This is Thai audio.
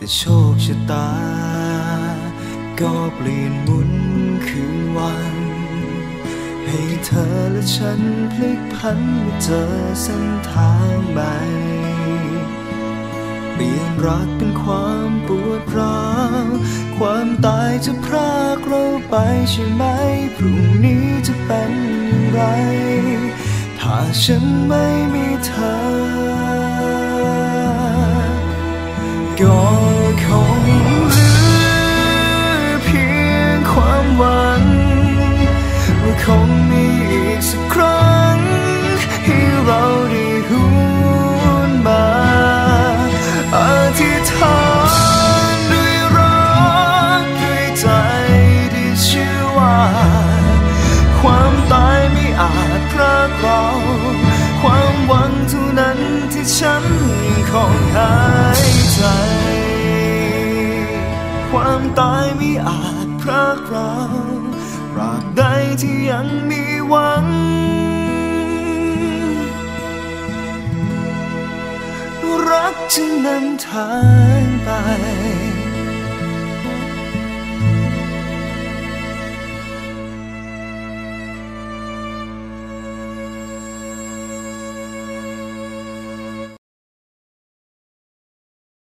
แต่โชคชะตา ก็เปลี่ยนหมุนคืนวัน ให้เธอและฉันพลิกพันมาเจอเส้นทางใหม่เปลี่ยนรักเป็นความปวดร้าวความตายจะพรากเราไปใช่ไหม พรุ่งนี้จะเป็นอย่างไร ถ้าฉันไม่มีเธอ ก็คงเหลือเพียงความหวัง ว่าคงมีอีกสักครั้ง ให้เราได้หวนมาอธิษฐานด้วยรักด้วยใจที่เชื่อว่า ความตายไม่อาจพรากเรา ความหวังเท่านั้นที่ฉันยังคงหา ความตายไม่อาจพรากเราตราบใดที่ยังมีหวัง รักจะนำทางไป